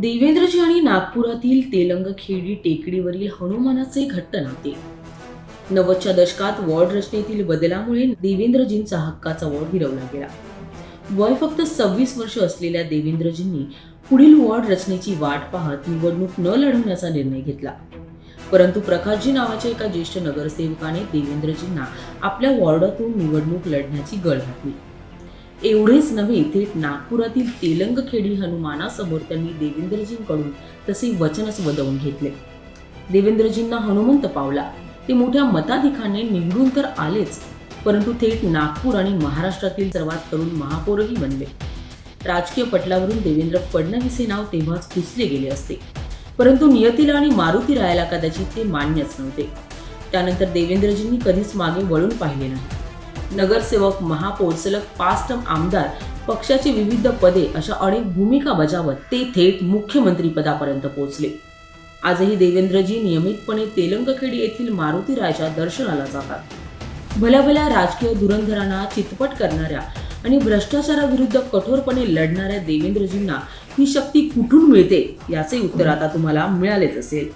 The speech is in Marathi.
देवेंद्रजी आणि नागपुरातील तेलंगखेडी टेकडीवरील हनुमानाचे घट्ट नाते. नव्वदच्या दशकात वॉर्ड रचनेतील बदलामुळे देवेंद्रजींचा हक्काचा वॉर्ड हिरवला गेला. वय फक्त सव्वीस वर्ष असलेल्या देवेंद्रजींनी पुढील वॉर्ड रचनेची वाट पाहत निवडणूक न लढवण्याचा निर्णय घेतला. परंतु प्रकाशजी नावाच्या एका ज्येष्ठ नगरसेवकाने देवेंद्रजींना आपल्या वॉर्डातून निवडणूक लढण्याची गळ घातली. एवढेच नव्हे थेट नागपुरातील तेलंगखेडी हनुमानासमोर त्यांनी देवेंद्रजींकडून तसे वचनच वदवून घेतले. देवेंद्रजींना हनुमंत पावला. ते मोठ्या मताधिकाने निवडून तर आलेच परंतु थेट नागपूर आणि महाराष्ट्रातील सर्वात तरुण महापौरही बनले. राजकीय पटलावरून देवेंद्र फडणवीस हे नाव तेव्हाच पुसले गेले असते. परंतु नियतीला आणि मारुती रायाला कदाचित ते मान्यच नव्हते. त्यानंतर देवेंद्रजींनी कधीच मागे वळून पाहिले नाही. नगरसेवक महापौर सलग पाच टर्म आमदार पक्षाची विविध पदे अशा अनेक भूमिका बजावत ते थेट मुख्यमंत्री पदापर्यंत पोहोचले. आजही देवेंद्रजी नियमितपणे तेलंगखेडी येथील मारुती रायच्या दर्शनाला जातात. भल्या भल्या राजकीय धुरंधरांना चितपट करणाऱ्या आणि भ्रष्टाचाराविरुद्ध कठोरपणे लढणाऱ्या देवेंद्रजींना ही शक्ती कुठून मिळते याचे उत्तर आता तुम्हाला मिळालेच असेल.